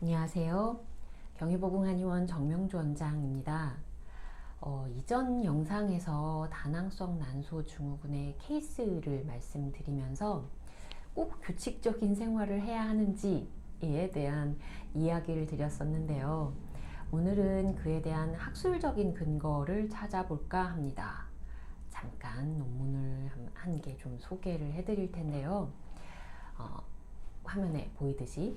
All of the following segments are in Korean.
안녕하세요. 경희보궁한의원 정명주 원장입니다. 어, 이전 영상에서 다낭성 난소 증후군의 케이스를 말씀드리면서 꼭 규칙적인 생활을 해야 하는지에 대한 이야기를 드렸었는데요. 오늘은 그에 대한 학술적인 근거를 찾아볼까 합니다. 잠깐 논문을 한 개 좀 소개를 해드릴 텐데요. 어, 화면에 보이듯이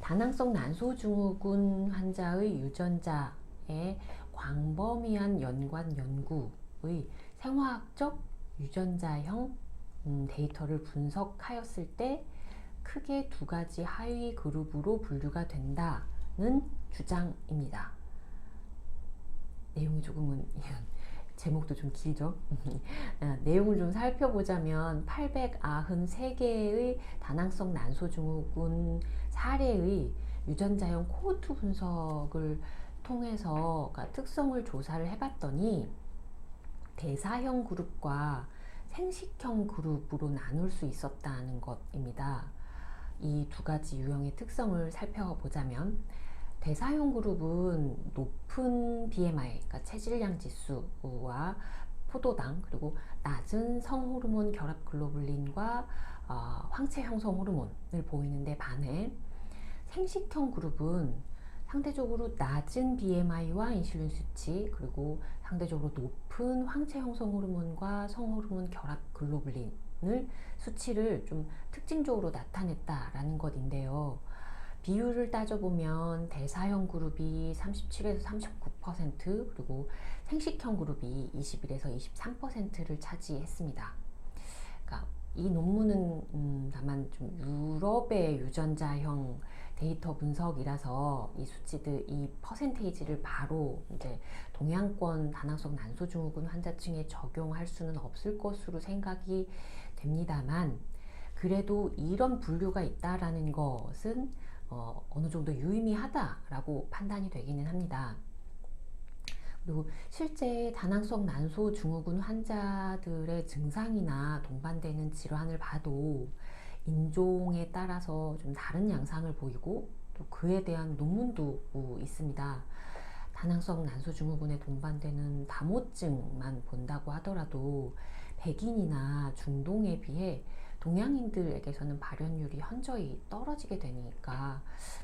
다낭성 난소증후군 환자의 유전자의 광범위한 연관 연구의 생화학적 유전자형 음, 데이터를 분석하였을 때 크게 두 가지 하위 그룹으로 분류가 된다는 주장입니다. 내용이 조금은 제목도 좀 길죠. 아, 내용을 좀 살펴보자면 893개의 다낭성 난소증후군 사례의 유전자형 코호트 분석을 통해서 그러니까 특성을 조사를 해봤더니 대사형 그룹과 생식형 그룹으로 나눌 수 있었다는 것입니다. 이 두 가지 유형의 특성을 살펴보자면 대사형 그룹은 높은 BMI, 그러니까 체질량 지수와 포도당 그리고 낮은 성호르몬 결합 글로불린과 어, 황체 형성 호르몬을 보이는데 반해 생식형 그룹은 상대적으로 낮은 BMI와 인슐린 수치 그리고 상대적으로 높은 황체 형성 호르몬과 성호르몬 결합 글로불린을 수치를 좀 특징적으로 나타냈다라는 것인데요. 비율을 따져보면 대사형 그룹이 37에서 39% 그리고 생식형 그룹이 21에서 23%를 차지했습니다. 그러니까 이 논문은 음, 다만 좀 유럽의 유전자형 데이터 분석이라서 이 수치들 이 퍼센테이지를 바로 이제 동양권 다낭성 난소증후군 환자층에 적용할 수는 없을 것으로 생각이 됩니다만 그래도 이런 분류가 있다라는 것은 어, 어느 정도 유의미하다라고 판단이 되기는 합니다. 그리고 실제 다낭성 난소 증후군 환자들의 증상이나 동반되는 질환을 봐도 인종에 따라서 좀 다른 양상을 보이고 또 그에 대한 논문도 있습니다. 다낭성 난소 증후군에 동반되는 다모증만 본다고 하더라도 백인이나 중동에 비해 동양인들에게서는 발현율이 현저히 떨어지게 되니까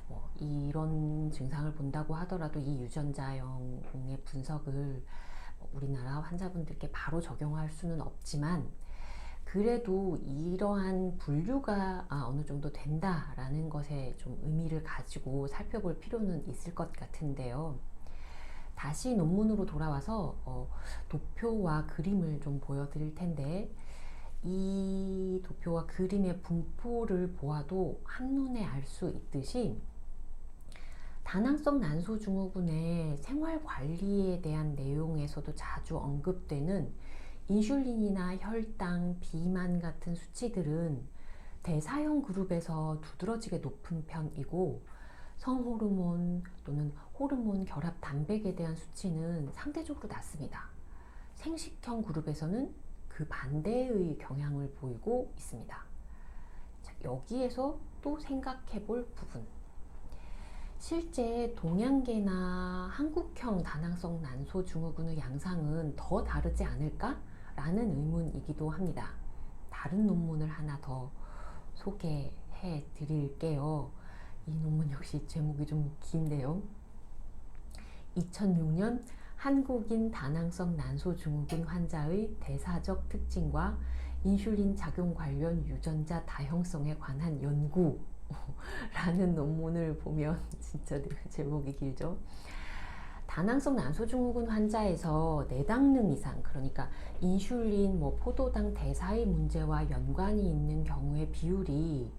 뭐 이런 증상을 본다고 하더라도 이 유전자형의 분석을 뭐 우리나라 환자분들께 바로 적용할 수는 없지만 그래도 이러한 분류가 아, 어느 정도 된다라는 것에 좀 의미를 가지고 살펴볼 필요는 있을 것 같은데요. 다시 논문으로 돌아와서 어, 도표와 그림을 좀 보여드릴 텐데 이 도표와 그림의 분포를 보아도 한눈에 알 수 있듯이 다낭성 난소 증후군의 생활 관리에 대한 내용에서도 자주 언급되는 인슐린이나 혈당, 비만 같은 수치들은 대사형 그룹에서 두드러지게 높은 편이고 성호르몬 또는 호르몬 결합 단백에 대한 수치는 상대적으로 낮습니다. 생식형 그룹에서는 그 반대의 경향을 보이고 있습니다. 자, 여기에서 또 생각해 볼 부분. 실제 동양계나 한국형 다낭성 난소 증후군의 양상은 더 다르지 않을까? 라는 의문이기도 합니다. 다른 논문을 하나 더 소개해 드릴게요. 이 논문 역시 제목이 좀 긴데요. 2006년 한국인 다낭성 난소증후군 환자의 대사적 특징과 인슐린 작용 관련 유전자 다형성에 관한 연구라는 논문을 보면 진짜 제목이 길죠. 다낭성 난소증후군 환자에서 내당능 이상, 그러니까 인슐린, 뭐 포도당 대사의 문제와 연관이 있는 경우의 비율이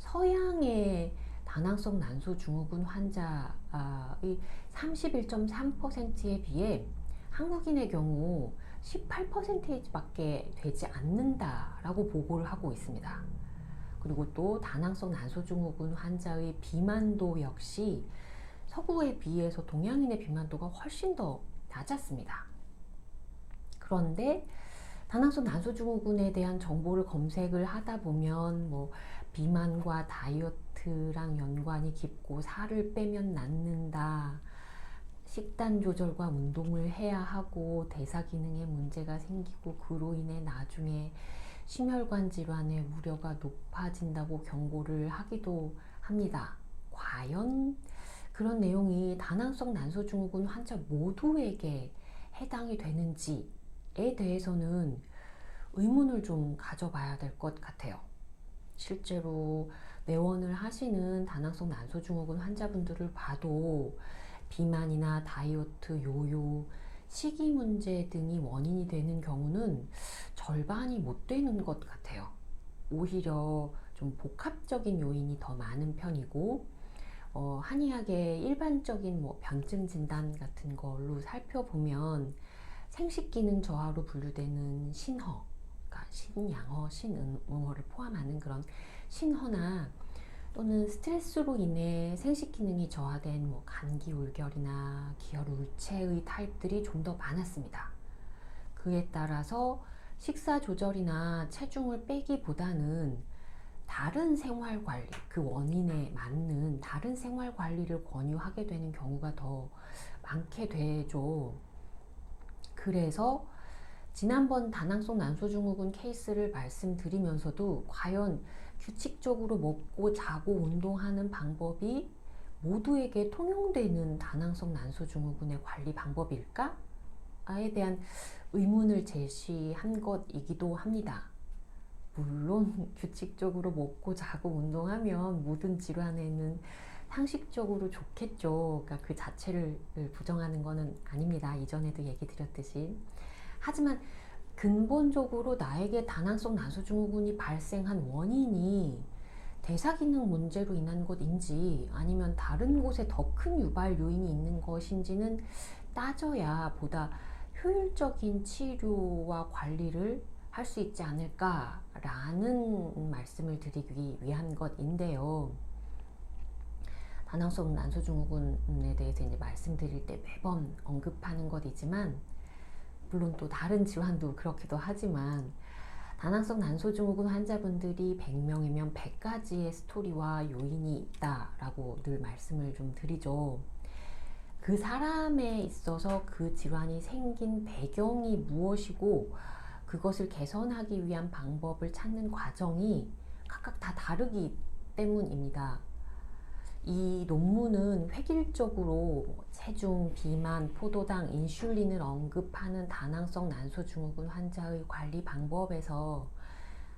서양의 다낭성 난소 증후군 환자의 31.3%에 비해 한국인의 경우 18%밖에 되지 않는다라고 보고를 하고 있습니다. 그리고 또 다낭성 난소증후군 환자의 비만도 역시 서구에 비해서 동양인의 비만도가 훨씬 더 낮았습니다. 그런데 다낭성 난소증후군에 대한 정보를 검색을 하다 보면 뭐 비만과 다이어트 다이어트랑 연관이 깊고 살을 빼면 낫는다. 식단 조절과 운동을 해야 하고 대사 기능에 문제가 생기고 그로 인해 나중에 심혈관 질환의 우려가 높아진다고 경고를 하기도 합니다. 과연 그런 내용이 다낭성 난소증후군 환자 모두에게 해당이 되는지에 대해서는 의문을 좀 가져봐야 될 것 같아요. 실제로 내원을 하시는 다낭성 난소증후군 환자분들을 봐도 비만이나 다이어트, 요요, 식이 문제 등이 원인이 되는 경우는 절반이 못 되는 것 같아요. 오히려 좀 복합적인 요인이 더 많은 편이고, 어, 한의학의 일반적인 뭐 병증 진단 같은 걸로 살펴보면 생식 기능 저하로 분류되는 신허, 그러니까 신양어, 신응어를 포함하는 그런 신허나 또는 스트레스로 인해 생식 기능이 저하된 뭐 감기 울결이나 기혈 울체의 타입들이 좀 더 많았습니다. 그에 따라서 식사 조절이나 체중을 빼기보다는 다른 생활 관리, 그 원인에 맞는 다른 생활 관리를 권유하게 되는 경우가 더 많게 되죠. 그래서 지난번 다낭성 난소증후군 케이스를 말씀드리면서도 과연 규칙적으로 먹고 자고 운동하는 방법이 모두에게 통용되는 다낭성 난소증후군의 관리 방법일까? 에 대한 의문을 제시한 것이기도 합니다. 물론 규칙적으로 먹고 자고 운동하면 모든 질환에는 상식적으로 좋겠죠. 그러니까 그 자체를 부정하는 것은 아닙니다. 이전에도 얘기 드렸듯이. 하지만 근본적으로 나에게 다낭성 난소증후군이 발생한 원인이 대사기능 문제로 인한 것인지 아니면 다른 곳에 더 큰 유발 요인이 있는 것인지는 따져야 보다 효율적인 치료와 관리를 할 수 있지 않을까라는 말씀을 드리기 위한 것인데요. 다낭성 난소증후군에 대해서 이제 말씀드릴 때 매번 언급하는 것이지만 물론 또 다른 질환도 그렇기도 하지만 다낭성 난소증후군 환자분들이 100명이면 100가지의 스토리와 요인이 있다라고 늘 말씀을 좀 드리죠. 그 사람에 있어서 그 질환이 생긴 배경이 무엇이고 그것을 개선하기 위한 방법을 찾는 과정이 각각 다 다르기 때문입니다. 이 논문은 획일적으로 뭐 체중, 비만, 포도당, 인슐린을 언급하는 다낭성 난소증후군 환자의 관리 방법에서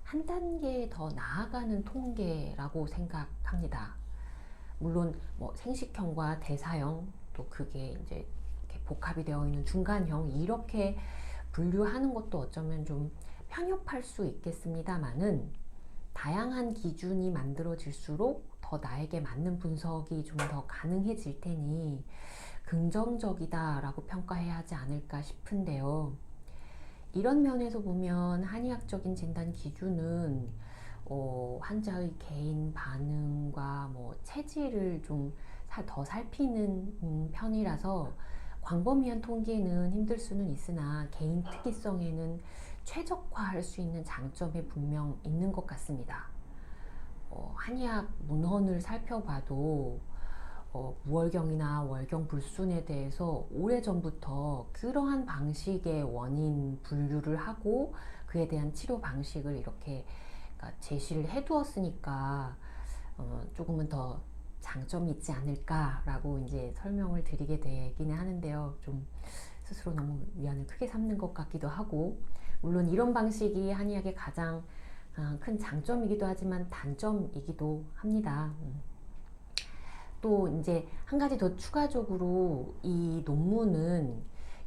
한 단계 더 나아가는 통계라고 생각합니다. 물론 뭐 생식형과 대사형 또 그게 이제 복합이 되어 있는 중간형 이렇게 분류하는 것도 어쩌면 좀 편협할 수 있겠습니다만은 다양한 기준이 만들어질수록 더 나에게 맞는 분석이 좀 더 가능해질 테니 긍정적이다라고 평가해야 하지 않을까 싶은데요. 이런 면에서 보면 한의학적인 진단 기준은 어, 환자의 개인 반응과 뭐 체질을 좀 더 살피는 음, 편이라서 광범위한 통계는 힘들 수는 있으나 개인 특이성에는 최적화할 수 있는 장점이 분명 있는 것 같습니다. 어, 한의학 문헌을 살펴봐도 어, 무월경이나 월경 불순에 대해서 오래전부터 그러한 방식의 원인 분류를 하고 그에 대한 치료 방식을 이렇게 그러니까 제시를 해두었으니까 어, 조금은 더 장점이 있지 않을까라고 이제 설명을 드리게 되기는 하는데요. 좀 스스로 너무 위안을 크게 삼는 것 같기도 하고 물론 이런 방식이 한의학의 가장 어, 큰 장점이기도 하지만 단점이기도 합니다. 음. 또 이제 한 가지 더 추가적으로 이 논문은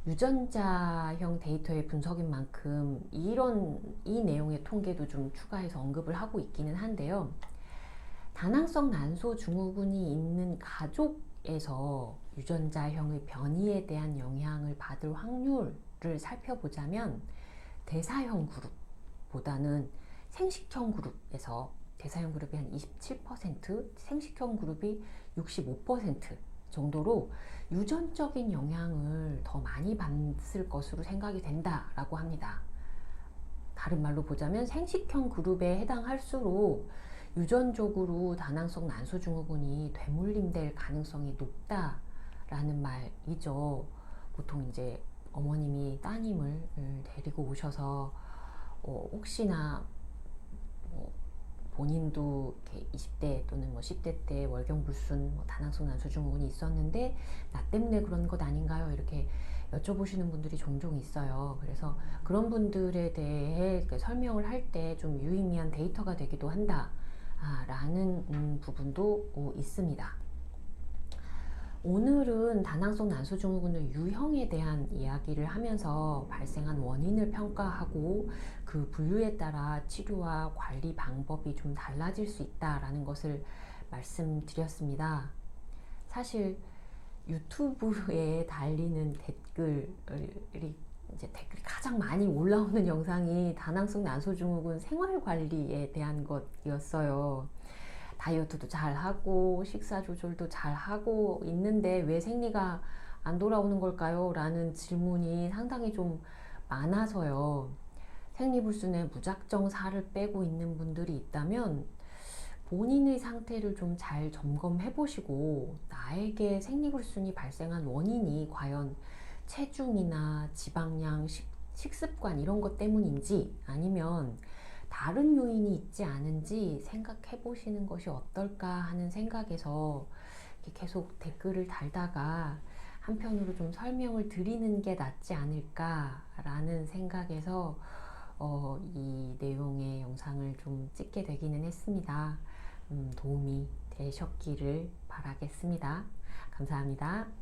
유전자형 데이터의 분석인 만큼 이런 이 내용의 통계도 좀 추가해서 언급을 하고 있기는 한데요. 다낭성 난소 증후군이 있는 가족에서 유전자형의 변이에 대한 영향을 받을 확률을 살펴보자면 대사형 그룹보다는 생식형 그룹에서 대사형 그룹이 한 27%, 생식형 그룹이 65% 정도로 유전적인 영향을 더 많이 받을 것으로 생각이 된다라고 합니다. 다른 말로 보자면 생식형 그룹에 해당할수록 유전적으로 다낭성 난소증후군이 되물림될 가능성이 높다라는 말이죠. 보통 이제 어머님이 따님을 음, 데리고 오셔서 어, 혹시나 뭐 본인도 이렇게 20대 또는 뭐 10대 때 월경불순, 뭐 다낭성 난소증후군이 있었는데 나 때문에 그런 것 아닌가요? 이렇게 여쭤보시는 분들이 종종 있어요. 그래서 그런 분들에 대해 이렇게 설명을 할 때 좀 유의미한 데이터가 되기도 한다. 아, 라는 음, 부분도 어, 있습니다. 오늘은 다낭성 난소증후군의 유형에 대한 이야기를 하면서 발생한 원인을 평가하고 그 분류에 따라 치료와 관리 방법이 좀 달라질 수 있다라는 것을 말씀드렸습니다. 사실 유튜브에 달리는 댓글이 이제 댓글이 가장 많이 올라오는 영상이 다낭성 난소증후군 생활 관리에 대한 것이었어요. 다이어트도 잘 하고 식사 조절도 잘 하고 있는데 왜 생리가 안 돌아오는 걸까요? 라는 질문이 상당히 좀 많아서요. 생리불순에 무작정 살을 빼고 있는 분들이 있다면 본인의 상태를 좀 잘 점검해 보시고 나에게 생리불순이 발생한 원인이 과연 체중이나 지방량, 식, 식습관 이런 것 때문인지 아니면 다른 요인이 있지 않은지 생각해 보시는 것이 어떨까 하는 생각에서 계속 댓글을 달다가 한편으로 좀 설명을 드리는 게 낫지 않을까라는 생각에서 어, 이 내용의 영상을 좀 찍게 되기는 했습니다. 음, 도움이 되셨기를 바라겠습니다. 감사합니다.